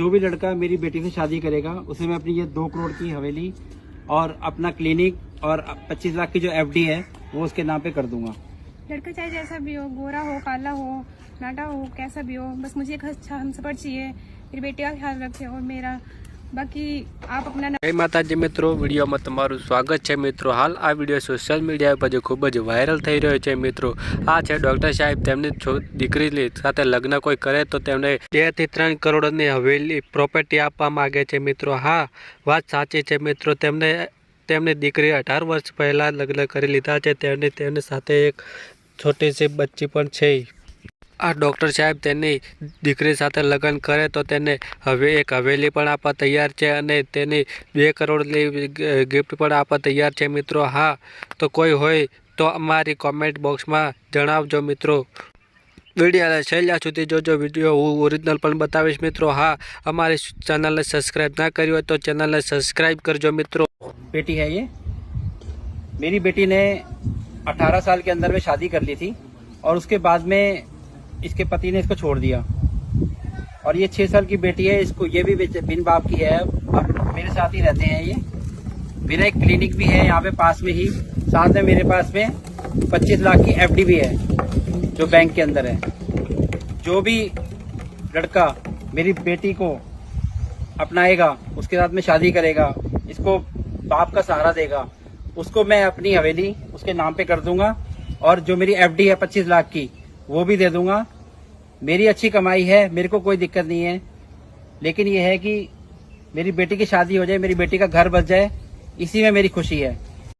जो भी लड़का मेरी बेटी से शादी करेगा, उसे मैं अपनी ये दो करोड़ की हवेली और अपना क्लिनिक और 25 लाख की जो एफडी है, वो उसके नाम पे कर दूँगा। लड़का चाहे जैसा भी हो, गोरा हो, काला हो नाटा हो, कैसा भी हो, बस मुझे एक अच्छा हम सफ़र चाहिए। मेरी बेटी का ख्याल रखे और मेरा બાકી આપ માતાજી મિત્રો, વિડીયોમાં તમારું સ્વાગત છે મિત્રો. હાલ આ વીડિયો સોશિયલ મીડિયા પર જે ખૂબ જ વાયરલ થઈ રહ્યો છે મિત્રો, આ છે ડૉક્ટર સાહેબ. તેમની દીકરી સાથે લગ્ન કોઈ કરે તો તેમને બેથી ત્રણ કરોડની હવેલી પ્રોપર્ટી આપવા માગે છે મિત્રો. હા, વાત સાચી છે મિત્રો. તેમને તેમની દીકરી અઢાર વર્ષ પહેલાં લગ્ન કરી લીધા છે. તેમને તેમની સાથે એક છોટી સી બચ્ચી પણ છે. આ ડૉક્ટર સાહેબ તેની દીકરી સાથે લગ્ન કરે તો તેને હવે એક હવેલી પણ આપવા તૈયાર છે અને તેની બે કરોડની ગિફ્ટ પણ આપવા તૈયાર છે મિત્રો હા તો કોઈ હોય તો અમારી કોમેન્ટ બોક્સમાં જણાવજો મિત્રો વિડીયોને છેલ્લા સુધી જોજો વિડીયો હું ઓરિજિનલ પણ બતાવીશ મિત્રો હા અમારી ચેનલને સબસ્ક્રાઈબ ના કરી હોય તો ચેનલને સબસ્ક્રાઈબ કરજો મિત્રો बेटी है ये मेरी बेटी ने 18 साल के अंदर में शादी कर ली थी और उसके बाद में इसके पति ने इसको छोड़ दिया। और ये छह साल की बेटी है, इसको ये भी बिन बाप की है। अब मेरे साथ ही रहते हैं ये। मेरा एक क्लिनिक भी है यहाँ पे पास में ही। साथ में मेरे पास में 25 लाख की एफडी भी है, जो बैंक के अंदर है। जो भी लड़का मेरी बेटी को अपनाएगा, उसके साथ में शादी करेगा, इसको बाप का सहारा देगा, उसको मैं अपनी हवेली, उसके नाम पे कर दूँगा। और जो मेरी एफडी है पच्चीस लाख की वो भी दे दूँगा। मेरी अच्छी कमाई है, मेरे को कोई दिक्कत नहीं है। लेकिन ये है कि मेरी बेटी की शादी हो जाए, मेरी बेटी का घर बच जाए, इसी में मेरी खुशी है।